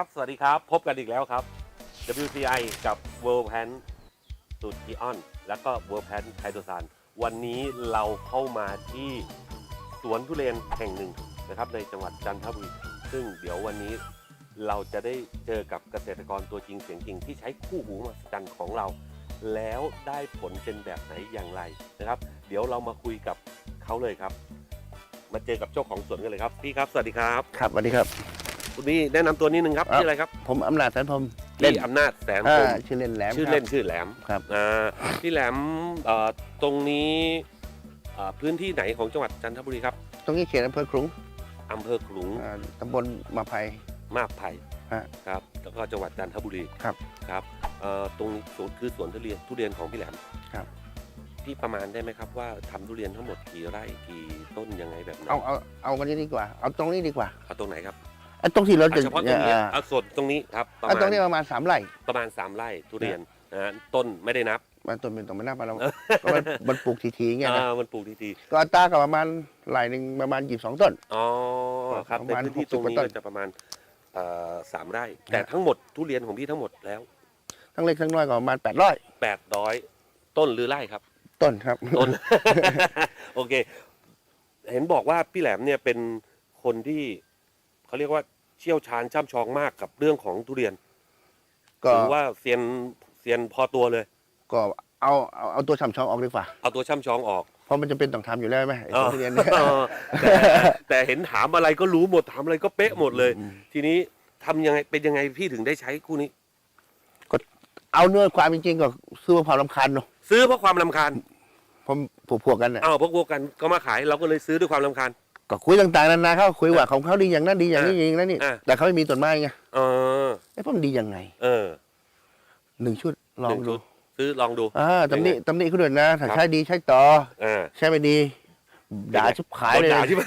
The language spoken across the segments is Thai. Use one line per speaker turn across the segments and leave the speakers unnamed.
ับสวัสดีครับ พบกันอีกแล้วครับ WCI กับ World Pan สูตรทีออน แล้วก็ World Pan ไคโตซานวันนี้เราเข้ามาที่สวนทุเรียนแห่งหนึ่งนะครับ ในจังหวัดจันทบุรี ซึ่งเดี๋ยววันนี้เราจะได้เจอกับเกษตรกรตัวจริงเสียงจริงที่ใช้คู่หูมหัศจรรย์ของเรา แล้วได้ผลเป็นแบบไหนอย่างไรนะครับ เดี๋ยวเรามาคุยกับเขาเลยครับ มาเจอกับเจ้าของสวนกันเลยครับ พี่ครับ สวัสดีครับ
ครับสวัสดีครับ
คุณพี่แนะนำตัวนิดนึงครับ
ครับ
ชื่ออะไรครับ
ผมอำนาจสันพรหม
พี่อำนาจแสนพ
อ่าร
หม
ชื่อเล่นแหลม
ชื่อ
ครับ
เล่นชื่อแหลม
ครับ
อ่าพี่แหลมเอ่อตรงนี้เอ่อพื้นที่ไหนของจังหวัดจันทบุรีครับ
ตรงนี้เขตอำเภอขลุง
อำเภอขลุง
อ่าตำบลมาภัย
มาบไผ่
ฮะ
ครับแล้วก็จังหวัดจันทบุรี
ครับ
ครับเอ่อตรงนี้สวนคือสวนทุเรียนทุเรียนของพี่แหลม
ครับ
พี่ประมาณได้ไหมครับว่าทำทุเรียนทั้งหมดกี่ไร่กี่ต้นยังไงแบบไหน
เอาเอาเอากันนี้ดีกว่า เอาตรงนี้ดีกว่า
เอาตรงไหนครับ
ไอ้ตรงที่เรา
เอา
จะ
เฉพาะตรงนี้
อ่า
เอาสดตรงนี้ครับประ
ไอ้
มา
ตร
ณ
งนี้ประมาณสามไร่
ประมาณสามไร่ทุเรียนนะฮะต้นไม่ได้นับ
มันต้นเป็นตรงไม่น่าปลาเราก็มันมันปลูกทีๆเงี้ยนะ
อ่ามันปลูกที
ก็อัตรากับประมาณไร่หนึ่งประมาณยี่สองต้น
ๆอ๋อครับ
ประ
ใน
มาณ
พื้นที่
60
ตรงนี้
กว่าต้น
ก็จะประมาณเอ่อสามไร่ แต่ทั้งหมดทุเรียนของพี่ทั้งหมดแล้ว
ทั้งเล็กทั้งน้อยก็ประมาณแปดร้อย
แปดร้อยต้นหรือไร่ครับ
ต้นครับ
ต้นโอเค เห็นบอกว่าพี่แหลมเนี่ยเป็นคนที่ เขาเรียกว่าเชี่ยวชาญช่ำชองมากกับเรื่องของทุเรียน
ก็
ถือว่าเซียนเซียนพอตัวเลย
ก็เอาเอาเอาตัวฉ่ำชองออกดีกว่า
เอาตัวช่ำชองออก
เพราะมันจะเป็นต้องทำอยู่แล้วไหมไอ้ตัวทุเรียนเนี่ย
เออแต่แต่เห็นถามอะไรก็รู้หมดถามอะไรก็เป๊ะหมดเลย
อืม
ทีนี้ทำยังไงเป็นยังไงพี่ถึงได้ใช้คู่นี้
เอาเนื้อความจริงๆก็ซื้อมะพร้าวลำคันเนาะ
ซื้อเพราะความลำคาญ
ผมผูกพวกกันน่ะ
อ้าวพวกพวกกันก็มาขายเราก็เลยซื้อด้วยความลำคาญ
ก็คุยต่างๆนานาเขาคุยว่าของเขาดีอย่างนั้นดีอย่างนี้อย่างนั้นนี่
อะ
แต่เขาไม่มีต้นไม้ไง
เออ
ไอ้พวกมันดียังไง
เออ
หนึ่งชุดลอง
หนึ่
ดู
ชุซื้อลองดู
อ่าตำหนิตำหนิเขาด้วยนะถ้า
ครับ
ใช้ดีใช้ต่อ
อ่า
ใช้ไม่ดี ด่าชิบขายเลย
โดนด่าใช่ไหม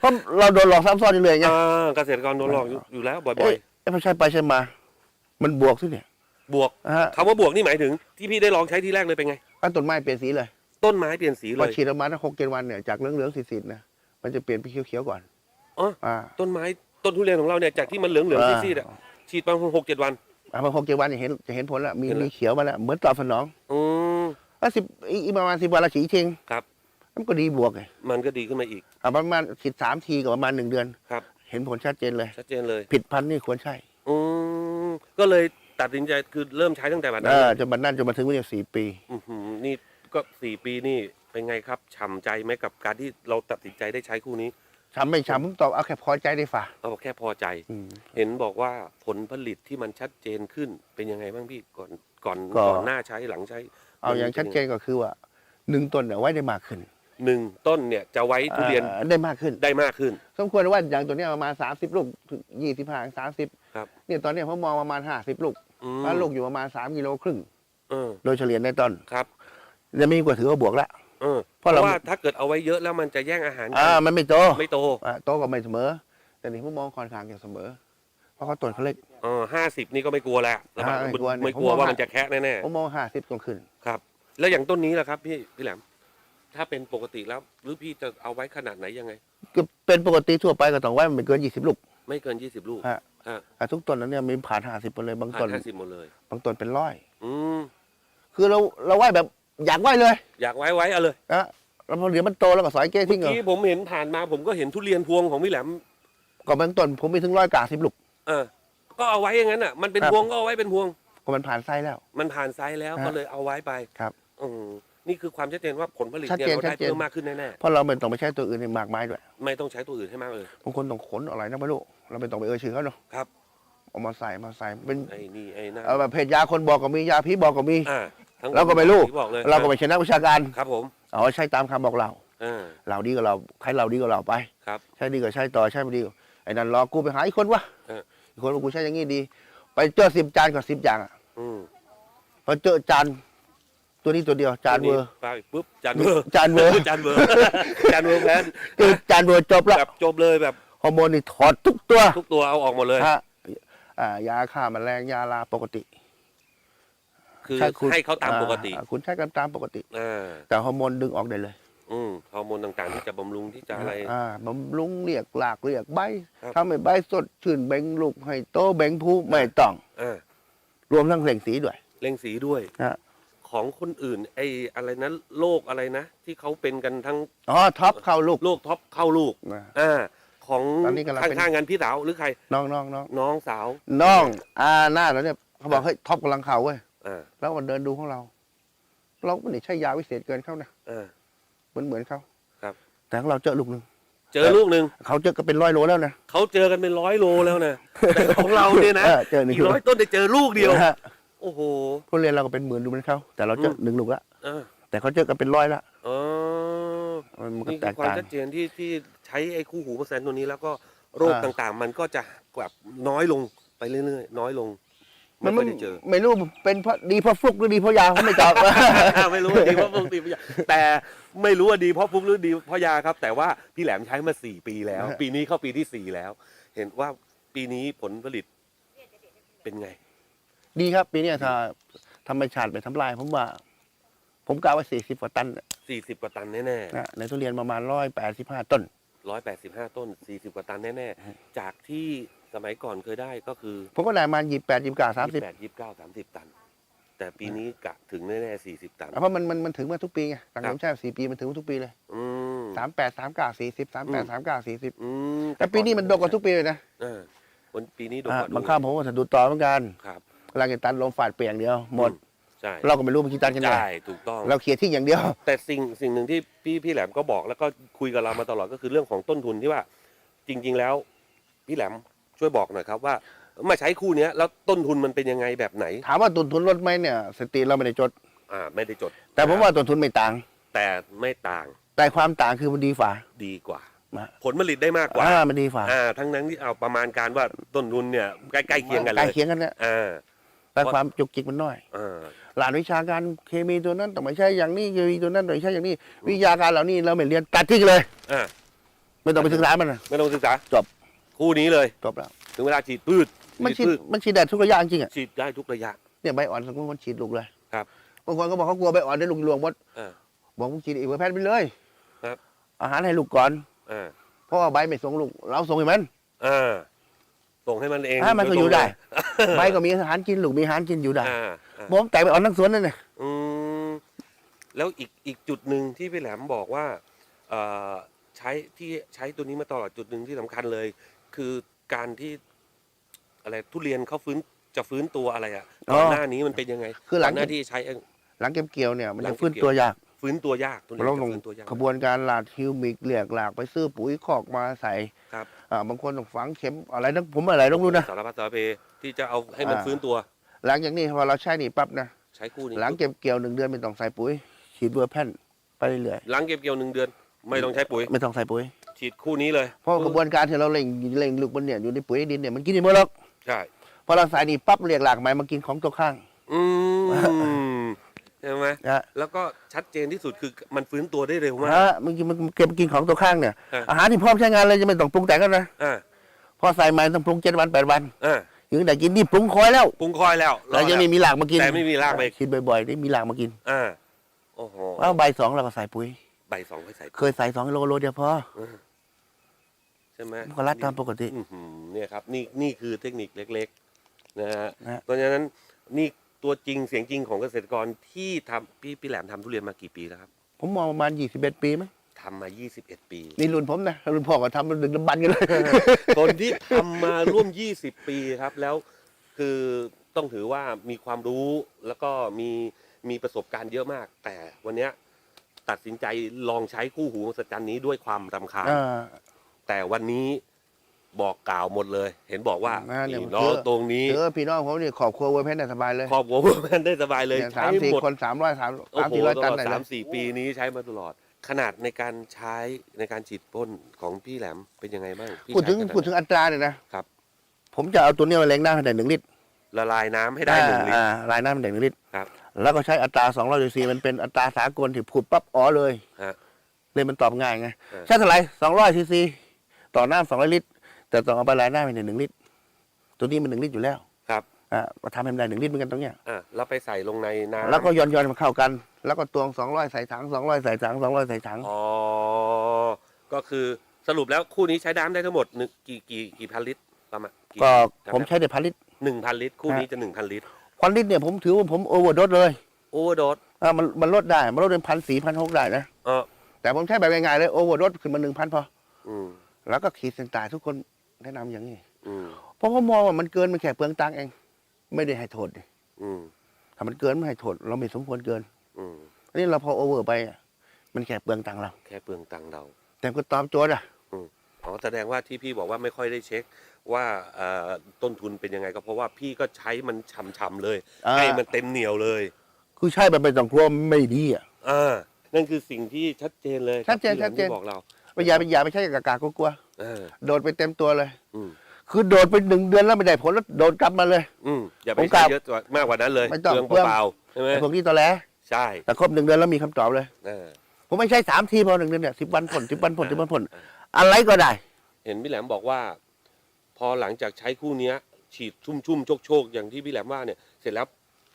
เพราะเราโดนหลอกซ้ำซ้อนอยู่เลยไง
อ่าเกษตรกรโดนหลอกอยู่อยู่แล้วบ่อ
เอ้
ย
ยไอ้พอใช้ไปใช้มา มันบวกสิเนี่ย
ๆ บวก
อ่า
คำว่าบวกนี่หมายถึงที่พี่ได้ลองใช้ที่แรกเลยเป็นไง
อันต้นไม้เปลี่ยนสีเลย
ต้นไม้เปลี่ยนสี
พ
เล
อย ฉีดออกมาถ้าหกเจ็ดวันเนี่ยจากเหลืองๆสีๆนะ มันจะเปลี่ยนไปเขียวๆก่อน
อ๋อ
อ่า
ต้นไม้ต้นทุเรียนของเราเนี่ยจากที่มันเหลืองๆซีดๆอะฉีดไปหกเจ็ดวัน
อ่าพอหกเจ็ดวันจะเห็นจะเห็นผลแล้วมี
เห็นแล้ว
มีเขียวมาแล้วเหมือนตอบสนอง
อืม
อะสิบอีกประมาณสิบวันละฉีดทิ้ง
ครับ
มันก็ดีบวกไง
มันก็ดีขึ้นมาอีก
อะประมาณฉีดสามทีกับประมาณหนึ่งเดือน
ครับ
เห็นผลชัดเจนเลย
ชัดเจนเลย
ผิดพันธุ์นี่ควรใช่
อืมก็เลยตัดสินใจคือเริ่มใช้ตั้งแต่วันนั้
เอนอจนบันนั่นจนมาถึงวันนี้สี่ปี
อื้อหือนี่ก็สี่ปีนี่ เป็นไงครับฉ่ำใจไหมกับการที่เราตัดสินใจได้ใช้คู่นี้
ช้ำไม่ช้ำผมตอบเอาแค่พอใจได้ฝ่า
เราแค่พอใจ
อืม
เห็นบอกว่าผลผลิตที่มันชัดเจนขึ้นเป็นยังไงบ้างพี่ก่อนก่อน
ก็
ก่อนหน้าใช้หลังใช้
เอาอย่างชัดเจนก็คือว่าหนึ่งต้นเนี่ยไว้ได้มากขึ้น
หนึ่งต้นเนี่ยจะไว้ทุเรียน
อ่าได้มากขึ้น
ได้มากขึ้น
สมควรว่าอย่างตัวเนี้ยประมาณสามสิบลูกถึงยี่สิบห้าสามสิบ
ครับ
เนี่ยตอนเนี้ยผมมองประมาณห้าสิบลูก
อืม
แล้วลูกอยู่ประมาณสามกิโลครึ่ง
เออ
โดยเฉลี่ยในต้น
ครับ
จะมีกว่าถือว่าบวกละ
เออเพ
เพราะ
ราะ
เรา
ว่าถ้าเกิดเอาไว้เยอะแล้วมันจะแย่งอาหารกั
อ่ามันไม่โต
ไม่โต
อ่าโตก็ไม่เสมอ แต่นี่ผมมองค่อนข้างจะเสมอ เพราะเขาต้นเขาเล็ก
เออห้าสิบนี่ก็ไม่กลัวแล้วแล้ว
อ่าไม่กลัว
ไม่กลัว
ผมมอง
ว่า
ว่า
มันจะแคะแน่
ผมมองห้าสิบต้นขึ้น
ๆครับ แล้วอย่างต้นนี้ล่ะครับพี่พี่แหลม ถ้าเป็นปกติแล้ว หรือพี่จะเอาไว้ขนาดไหนยังไง
ก็เป็นปกติทั่วไปก็ต้องไว้มันไม่เกินยี่สิบลูก
ไม่เกินยี่สิบลูก
ฮะ
ฮะ
อ่าทุกต้นนั้นเนี่ยมีผ่านห้าสิบไปเลยบาง
ผ่า
ต้
น
น
ห้าสิบหมดเลย
บางต้นเป็นร้อย
อืม
คือเราเราไหว้แบบ อยากไหว้เลย
อยากไว้ไว้เอาเลย
นะแล้วพอเดี๋ยวมันโตแล้วก็สอยเก้
เมื่
ทิ้
อง
เหรอ
กี้ผมเห็นผ่านมาผมก็เห็นทุเรียนพวงของพี่แหลม
ก็บางต้นผมมีถึงร้อยกาสิบลูก
เออ ก็เอาไว้อย่างนั้นอะ มันเป็น
ครับ
พวงก็เอาไว้เป็นพวง
ก็มันผ่านไส้แล้ว
มันผ่านไซส์แล้ว
ฮะ
ก็เลยเอาไว้ไป
ครับ
อืมนี่คือความชัดเจนว่าผลผลิต
ชัด
เนี่ย
เจน
เราได้
ชัดเจน
เพิ่มมากขึ้นแน่
เพราะเราไม่ต้องไปใช้ตัวอื่นในมากมายด้วย
ๆไม่ต้องใช้ตัวอื่นให้มากเลย
บางคนต้องขนอะไรนะไม่รู้เราไม่ต้องไปเอ่ยชื่อเขาเนาะ
ครับ
เอามาใส่มาใส่เป็น
ไอ้นี่ไอ้นั่น
เอาแบบเพจยาคนบอกก็มียาพิษบอกก็มี
อ่า ทั้ง
เราก็ไม่รู้
ที่บอกเลย
เราก็ไม่ใช่นักวิชาการ
ครับผม
เอาใช้ตามคำบอกเรา
อ่า
เราดีกับเราใครเราดีกับเราไป
ครับ
ใช่ดีก็ใช้ต่อใช่ไม่ดีก็ไอ้นั่นรอกูไปหาอีกคนวะ
เออ
อีกคนว่ากูใช้อย่างงี้ดี ไปเจอสิบจานกับสิบอย่างอะ
อืม
พอเจอจานตัวนี้ตัวเดียวจานเวอร์
ไปปุ๊บจานเบอร์
จานเวอร์
จานเบอร์จานเบอร์แพน
เจอจานเวอร์จบแล้ว
แบบจบเลยแบบ
ฮอร์โมนนี่ถอดทุกตัว
ทุกตัวเอาออกหมดเลย
ฮะอ่ายาฆ่าแมลงยาลาปกติ
คือ
ใช่คุณ
ให้เขาตามปกติ
อ่าคุณใช้กันตามปกติ
อ่า
แต่ฮอร์โมนดึงออกได้เลย
โอืมฮอร์โมนต่างๆที่จะบำรุงที่จะอะไร
อ่าบำรุงเรียกหลากเรียกใบ
ครับ
ทำให้ใบสดชื่นเบ่งลูกให้โตเบ่งผู้ไม่ต้อง
อ่าร
วมทั้งเสียงสีด้วย
เล่งสีด้วย
ฮะ
ของคนอื่น ไอ้อะไรนะโรคอะไรนะ ที่เขาเป็นกันทั้ง
อ๋อท็อปเข้าลูก
โรคท็อปเข้าลูก
นะ
อ่าของ
ตอนนี้กำลังเป็น
ข้างๆกันพี่สาวหรือใคร
น้องน้องน้อง
น้องสาว
น้องอาหน้าแล้วเนี่ยเขาบอกเฮ้ยท็อปกำลังเข่าเว้ย
อ่า
แล้วมันเดินดูของเรา เราไม่ได้ใช้ยาวิเศษเกินเขานะ
อ่า
เหมือนเหมือนเขา
ครับ
แต่ของเราเจอลูกหนึ่ง
เจอลูกหนึ่ง
เขาเจอก็เป็นร้อยโลแล้วนะ
เขาเจอกันเป็นร้อยโลแล้วนะแต่ของเราเนี่ยนะ
เออเจอหนึ่ง
อีกร้อยต้นได้เจอลูกเดียว
นะฮะ
โอ้โห
ทุเรียนเราก็เป็นหมื่นดูเหมือนเขาแต่เราเจอ
อืม
หนึ่งลูกละ
อ่า
แต่เขาเจอกันเป็นร้อยละ
อ๋อ
มันก็
นี่
แต
คือกความ
ต่าง
ชัดเจนที่ที่ใช้ไอ้คู่หูเปอร์เซ็นต์ตัวนี้แล้วก็โรค
อ่า
ต่างๆ มันก็จะแบบน้อยลงไปเรื่อยๆ น้อยลง
มั
ไม่
น
ค่
ไม่
อยได้เจอ
ไม่รู้เป็นเพราะดีเพราะฟลุกหรือดีเพราะยาเขาไม่ตอบ
ไม่รู้ว่าดีเพราะฟุกดีเพราะยาแต่ไม่รู้ว่าดีเพราะฟุกหรือดีเพราะยาครับ แต่ว่าพี่แหลมใช้มาสี่ปีแล้ว ปีนี้เข้าปีที่สี่แล้ว เห็นว่าปีนี้ผลผลิตเป็นไง
ดีครับ ปีเนี้ยถ้าธรรมชาติไปทำลาย ผมว่า ผมกะว่าสี่สิบกว่าตันน่ะ
สี่สิบกว่าตันแน่
นะในทุเรียนประมาณร้อยแปดสิบห้าต้น
ๆร้อยแปดสิบห้าต้นสี่สิบกว่าตันแน่ๆ จากที่ สมัยก่อนเคยได้ก็คือ
ผมก็ได้มายี่แปดยี่เก้าสามสิบ
แปดยี่สิบเก้าสามสิบตัน แต่ปีนี้กะถึงแน่ๆสี่สิบตัน
เพราะมันมันมันถึงมาทุกปีไงต่าง
ครั
ผ
บ
มใช่สี่ปีมันถึงมาทุกปีเลย
อืม
สามแปดสามเก้าสี่สิบสามแปดสามเก้าสี่สิบ
อืม
แต่ปีนี้มันโดกกว่าทุกปีเลยนะ
เออวันปีนี้โดน
อะ
กว่า
บางข้าวผมก็สะดุดต่อเหมือนกัน
ครับ
เวลาเก็บตันลงฝาดเปียอย่างเดียวหมด
ใช่
เราก็ไม่รู้มันกี่ตันกันแน่
ใช่ถูกต้อง
เราเคลียร์ทิ้งอย่างเดียว
แต่สิ่งสิ่งหนึ่งที่พี่พี่แหลมก็บอกแล้วก็คุยกับเรามาตลอดก็คือเรื่องของต้นทุนที่ว่า จริง ๆ แล้ว พี่แหลม ช่วยบอกหน่อยครับว่า มาใช้คู่เนี้ยแล้วต้นทุนมันเป็นยังไงแบบไหน
ถามว่าต้นทุนลดไหมเนี่ยสติเราไม่ได้จด
อ่า ไม่ได้จด
แต่ผมว่าต้นทุนไม่ต่าง
แต่ไม่ต่าง
แต่ความต่างคือมันดีฝ่า
ดีกว่า
นะ
ผลผลิตได้มากกว่า
อ่ามันดีฝ่า
อ่าทั้งนั้นที่เอาประมาณการว่าต้นทุนเนี่ยใกล้ๆเคียงกัน
ใก
เล
ล้
ย
เคียงกันเนี่ย
อ่า
แต่ความจุกจิกมันน้อย
อ่า
หลานวิชาการเคมีตัวนั้นต้องไม่ใช่อย่างนี้เคมีตัวนั้นต้องไม่ใช่อย่างนี้ วิชาการเหล่านี้เราไม่เรียนตัดทิ้งเลย
อ่า
ไม่ต้องไปศึกษามันนะ
ไม่ต้องศึกษา
จบ
คู่นี้เลย
จบแล้ว
ถึงเวลาฉีดพืช
มันฉีด
พืช
มันฉีดได้ทุกระยะจริงๆอะ
ฉีดได้ทุกระยะ
เนี่ยใบอ่อนสมมติมันฉีดลูกเลย
ครับ
บางคนก็บอกเขากลัวใบอ่อนได้ลูกหลวงหมด
อ่า
บอกมึงฉีดอีกเวอร์แพนไปเลย
ครับ
อาหารให้ลูกก่อน
อ่า
เพราะว่าใบไม่ส่งลูก เราส่งให้มัน
อ่าส่งให้มันเอง
อ่ามันก็อยู่ได้
โตรง
ใบก็มีอาหารกินลูกมีอาหารกินอยู่
เล
ได้
ยอ่าอ่า
ผมแต่งใบอ่อนทั้งสวนนั่นเลย
อืมแล้วอีกอีกจุดหนึ่งที่พี่แหลมบอกว่าเอ่อใช้ที่ใช้ตัวนี้มาตลอดจุดหนึ่งที่สำคัญเลย คือการที่อะไรทุเรียนเขาฟื้นจะฟื้นตัวอะไรอะก่อนหน้านี้มันเป็นยังไง
คือหลัง
ก่นหน้าที่ใช้เอง
หลังเก็บเกี่ยวเนี่ยมัน
หลั
จะ
งเก็บ
ฟื้น
เกี่ยว
ตัวยาก
ฟื้นตัวยากทุเรียน
เรา
จะ
ลง
ฟื้นตัวยาก
ขบวนการหลาดฮิวมิกเรียกหลากไปซื้อปุ๋ยคอกมาใส่
ครับ
อ่าบางคนต้องฝังเข็มอะไรนะผมอะไรต้องรู้นะ
สารพัดสารเพที่จะเอาให้มัน
อ่า
ฟื้นตัว
หลังจากนี้พอเราใช้นี่ปั๊บนะ
ใช้คู่นี้
หลังเก็บเกี่ยวหนึ่งเดือนไม่ต้องใส่ปุ๋ยฉีดเบอร์แพนไปเรื่อย
หลังเก็บเกี่ยวหนึ่งเดือน ไม่ต้องใช้ปุ๋ย
ๆไม่ต้องใส่ปุ๋ย
ฉีดคู่นี้เลย
เพราะกระบวนการที่เราเล่งเล่งลูกบนเนี่ยอยู่ในปุ๋ยดินเนี่ยมันกินได้หมดหรอก
ใช่
พอเราใส่นี่ปั๊บเรียกหลากใหม่มากินของตัวข้าง
อืมใช่ไหม
นะ
แล้วก็ชัดเจนที่สุดคือมันฟื้นตัวได้เร็วมาก
ฮะมันกินมันเก็บกินของตัวข้างเนี่ย
อ่า
อาหารที่พร้อมใช้งานเลยจะไม่ต้องปรุงแต่งกันนะ
อ่า
พอใส่ใหม่ต้องปรุงเจ็ดวันแปดวัน
อ่า
ถึงแต่กินนี่ปรุงคอยแล้ว
ปรุงคอยแล้ว
แต่ยังไม่มีหลากมากิน
แต่ไม่มีรากไป
คิดบ่อยๆได้มีหลากมากิน
อ่าโอ้โห
ว่าใบสองเราก็ใส่ปุ๋ย
ใบสองไปใส่
เคยใส่สองกิโลโลเดียวพอ
ใช่ไหม
มันก็รัดตามปกติ
อื้อหือเนี่ยครับนี่นี่คือเทคนิคเล็กๆนะฮะ
นะฮะ
เพราะฉะนั้นนี่ตัวจริงเสียงจริงของเกษตรกรที่ทำพี่พี่แหลมทำทุเรียนมากี่ปีแล้วครับ
ผมมองประมาณยี่สิบเอ็ดปีมั้ง
ทำมา 21 ปี
นี่รุ่นผมนะรุ่นพ่อก็ทำมันดึกดำบันกันเลย
คนที่ทำมาร่วม 20 ปีครับ แล้วคือต้องถือว่ามีความรู้แล้วก็มีมีประสบการณ์เยอะมาก แต่วันเนี้ยตัดสินใจลองใช้คู่หูมหัศจรรย์นี้ด้วยความรำคาญ
อ่า
แต่วันนี้บอกกล่าวหมดเลย เห็นบอกว่า
อ่าเนี่ย
นี่น้อง
เจอ
ตรงนี้
เจอพี่น้องผมนี่ขอบครัวเวอร์แพนได้สบายเลย
ครอบครัวแม่นได้สบายเลย
เนี่ย
ใช้
สามสี่
หมด
คนสามร้อยสาม
โอ้
สาม
โห
สี่ร้อย
ต
ตัน
ลอด
ได้เล
สายมสี่ปีนี้ใช้มาตลอด ขนาดในการใช้ในการฉีดพ่นของพี่แหลมเป็นยังไงบ้างพี่
พูดถึง
ใช้ขนา
พูดถึงอัตราเนี่ยนะครับ ผมจะเอาตัวเนี้ยมาเล็งน้ำให้ได้หนึ่งลิตร
ละลายน้ำให้ได้หนึ่งลิตร
อ่าลายน้ำให้ได้หนึ่งลิตร
ครับ
แล้วก็ใช้อัตราสองร้อยซีมันเป็นอัตราสากลที่พูดปั๊บอ๋อเลย
ฮะ
เลยมันตอบง่ายไง
เออ
ใช่เท่าไหร่สองร้อยซีซี ต่อน้ำสองร้อยลิตร แต่ต้องเอาไปลายน้ำให้ได้หนึ่งลิตร ตัวนี้มันหนึ่งลิตรอยู่แล้ว
ครับ
อ่าก็ทำให้มันได้หนึ่งลิตรเหมือนกันตรงเนี้ย
อะเราไปใส่ลงในน้ำ
แล้วก็ย้อนย้อนๆมาเข้ากัน แล้วก็ตวงสองร้อยใส่ถังสองร้อยใส่ถังสองร้อยใส่ถัง
อ๋อก็คือสรุปแล้วคู่นี้ใช้น้ำได้ทั้งหมดหนึ่งกี่กี่กี่พันลิตรประมาณกี่
ก็ผมใช้ได้พันลิตร
หนึ่งพันลิตรคู่นี้จะหนึ่งพันลิตร
พันลิตรเนี่ยผมถือว่าผมโอเวอร์ดเลย
โอเวอร์โดส
อ่ามันมันลดได้มันลดเป็นพันสี่พันหกได้นะ
เออ
แต่ผมใช้แบบง่ายๆเลยโอเวอร์ดขึ้นมาหนึ่งพันพอ
อืม
แล้วก็ขีดเส้นตายทุกคนแนะนำอย่างนี้
อืม
เพราะผมมองว่ามันเกินมันแค่เปลืองตังค์เอง ไม่ได้ให้โทษดิ
อืม
ถ้ามันเกินไม่ให้โทษเราไม่สมควรเกิน
อืม
อันนี้เราพอโอเวอร์ไปอะมันแค่เปลืองตังค์เรา
แค่เปลืองตังค์เรา
แต่ก็ตอบโจทย์อะ
อ๋อแสดงว่าที่พี่บอกว่าไม่ค่อยได้เช็คว่าเอ่อต้นทุนเป็นยังไงก็เพราะว่าพี่ก็ใช้มันฉ่ำๆเลย
อ่า
ให้มันเต็มเหนียวเลย
คือใช่แบบไม่ต้องกลัวไม่ดีอะ
อ่านั่นคือสิ่งที่ชัดเจนเลย
ชัดเจน
กับ
ชัดเจน
ที่บอกเรา
ไม่อย่าไปอย่าไปใช้กับกากๆกลัว
เออ
ๆโดดไปเต็มตัวเลย
อืม
คือโดดไปหนึ่งเดือนแล้วไม่ได้ผลแล้วโดดกลับมาเลย
อืมอย่าไป
ผมก
ใช้
ล่าว
เยอะกว่ามากกว่านั้นเลย
ไม่ต้อง
เปลือง
เปลือง
เปล่าๆใช่ไหม
ไอ้พวกนี้ตอแหล
ใช่
แต่ครบหนึ่งเดือนแล้วมีคำตอบเลย
เออ
ผมไม่ใช่สามทีพอหนึ่งเดือนเนี่ยสิบวันผลสิบวันผลสิบวันผลอะไรก็ได้
เห็นพี่แหลมบอกว่า พอหลังจากใช้คู่เนี้ย ฉีดชุ่มๆโชกๆอย่างที่พี่แหลมว่าเนี่ย เสร็จแล้ว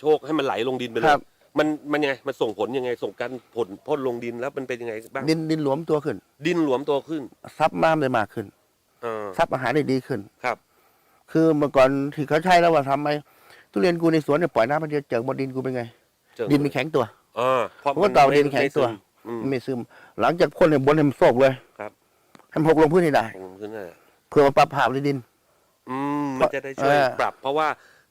โชคให้มันไหลลงดินไปเล
ค
ย
รับ
มันมันยังไงมันส่งผลยังไงส่งการผลพ่นลงดินแล้วมันเป็นยังไงบ้าง
ดินดินหลวมตัวขึ้น
ดินหลวมตัวขึ้น
ซับน้ำได้มากขึ้น
เออ
ซับอาหารได้ดีขึ้น
ครับ
คือเมื่อก่อนที่เขาใช้แล้วว่าทำไมทุเรียนกูในสวนเนี่ยปล่อยน้ำมันเดียวเจิงบนดินกูเป็นไง
เจิง
ดินมันแข็งตัว
เออเพราะ
ผมก็ตอบดินแข็งตัว
อืม
ไม่ซึม หลังจากพ่นเนี่ยบนให้มันโศกเลย
ครับ
ให้มันหกลงพื้นให้ได้
ลงขึ้นน่ะ
เพื่อมาปรับภาพในดิน
อืมมันจะได้ช่วย
เออ
ปรับ เพราะว่า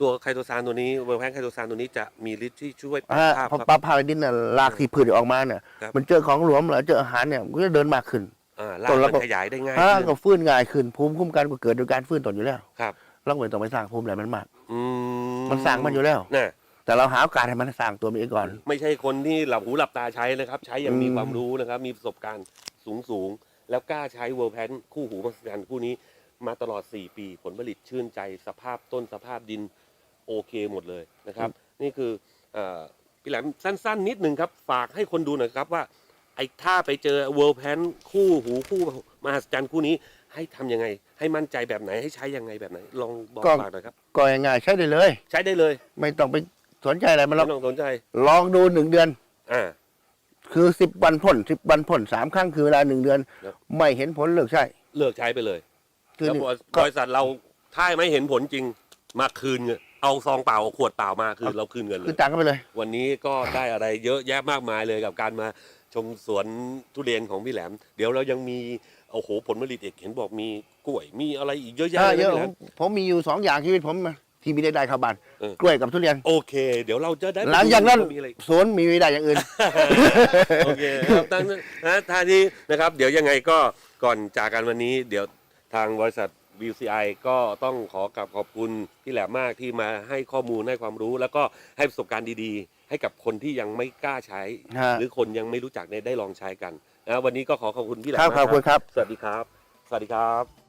ตัวไคโตซานตัวนี้เวอร์แพนไคโตซานตัวนี้จะมีฤทธิ์ที่ช่วยปรับ
อ่า
ภาพ
พอ
ครับ
ปรับภาพในดินน่ะรากที่พืชออกมาเนี่ย
ครับ
มันเจอของหลวมหรือเจออาหารเนี่ยมันก็จะเดินมากขึ้น
อ่าลา
ต้
ก
นละ
มันขยายได้ง่าย
อ่า
ขึ้น
ก็ฟื้นง่ายขึ้นภูมิคุ้มกันก็เกิดโดยการฟื้นตนอยู่แล้ว
ครับ
เราไม่ต้องไปสร้างภูมิอะไรมันมาก
อืม
มันสร้างมันอยู่แล้ว
น่ะ
แต่เราหาโอกาสให้มันสร้างตัวมันเองก่อน
ไม่ใช่คนที่หลับหูหลับตาใช้นะครับ ใช้อย่าง
อืม
มีความรู้นะครับ มีประสบการณ์สูงสูงๆแล้วกล้าใช้เวอร์แพนคู่หูมหัศจรรย์คู่นี้ มาตลอด 4 ปี ผลผลิตชื่นใจสภาพต้นสภาพดินโอเคหมดเลยนะครับ นี่คือเอ่อพี่แหลมสั้น ๆ นิดหนึ่งครับ ฝากให้คนดูหน่อยครับว่า ไอ้ถ้าไปเจอเวอร์แพนคู่หูคู่มหัศจรรย์คู่นี้ให้ทำยังไง ให้มั่นใจแบบไหนให้ใช้ยังไงแบบไหน ลองบอก
ก็
ฝากหน่อยครับ
ก็ง่ายๆใช้ได้เลย
ใช้ได้เลย
ไม่ต้องไปสนใจอะไรมันหร
ไม่
อก
ต้องสนใจ
ลองดูหนึ่งเดือน
อ่า
คือสิบวันพ่นสิบวันพ่นสามครั้งคือเวลาหนึ่งเดือน
ครับ
ไม่เห็นผลเลิกใช่
เลิกใช้ไปเลย
คือ
แล้ว
นี่
บริ
ก็
บริษัทเราถ้าไม่เห็นผลจริงมาคืนเงินเอาซองเปล่าเอาขวดเปล่ามาคือเราคืนเงินเล
คือย ต่างกันไปเลย
วันนี้ก็ได้อะไรเยอะแยะมากมายเลยกับการมาชมสวนทุเรียนของพี่แหลม เดี๋ยวเรายังมีโอ้โหผลผลิตเอกเห็นบอกมีกล้วยมีอะไรอีกเยอะแยะ
อ่า
เลย
เย
นะ
อะ
พี่แห
ผ
ล
ม
ม
ผมมีอยู่สองอย่างชีวิตผมที่มีได้ได้เข้าบ้าน
เออ
กล้วยกับทุเรียน
โอเค เดี๋ยวเราจะได้ไป
หลังจากนั้น
ดูมีอะไร
สวนมีไม่ได้อย่างอื่น
โอเคครับท่านนะท่านนี้นะครับ เดี๋ยวยังไงก็ก่อนจากกันวันนี้ เดี๋ยว ทางบริษัท VCI ก็ต้องขอกลับขอบคุณพี่แหลมมากที่มาให้ข้อมูลให้ความรู้ แล้วก็ให้ประสบการณ์ดีๆ ให้กับคนที่ยังไม่กล้าใช้
ฮะ
หรือคนยังไม่รู้จักได้ได้ลองใช้กันนะวันนี้ก็ขอขอบคุณพี่แหลม
ครับ
มาก
ขอบคุณครับ
สวัสดีครับ สวัสดีครับ